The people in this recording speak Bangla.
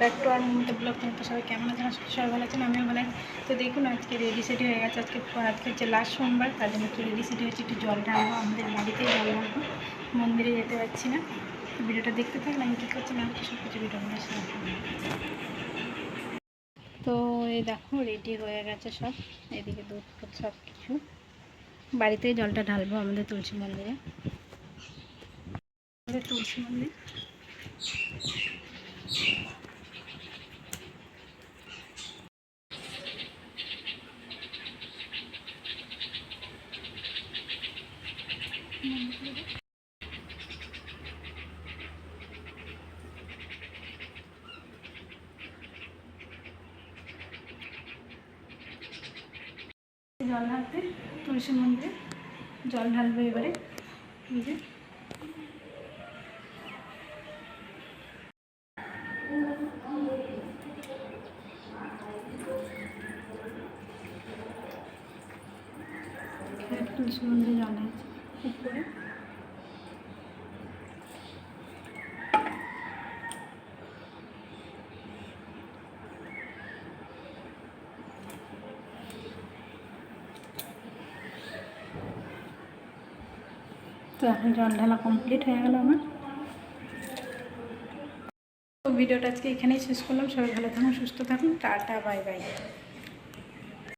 ব্যাক টু আর মমতা ব্লগ তো সবাই কেমন আছেন? সবাই ভালো আছেন, আমিও ভালো আছি। তো দেখুন, আজকে রেডি সেডি হয়ে গেছে। আজকে আজকে হচ্ছে লাস্ট সোমবার, তার জন্য একটু রেডি সেডি হচ্ছে একটু জল ঢালবো, আমাদের বাড়িতেই জল ঢালবো। মন্দিরে যেতে পারছি না। ভিডিওটা দেখতে থাকলে আমি কী করছি, না সব কিছু ভিডিও তো এই দেখো রেডি হয়ে গেছে সব। এদিকে দুধ সব কিছু বাড়িতেই জলটা ঢালবো আমাদের তুলসী মন্দিরে। আমাদের তুলসী মন্দির। জল ঢালতে তুলসী মন্দিরে জল ঢালবো এবারে। এই তুলসী মন্দিরে জল ঢালছে। তো এখন কমপ্লিট হয়ে গেল আমার। ভিডিওটা আজকে এখানেই শেষ করলাম। সবাই ভালো থাকুন, সুস্থ থাকুন। Tata, bye bye.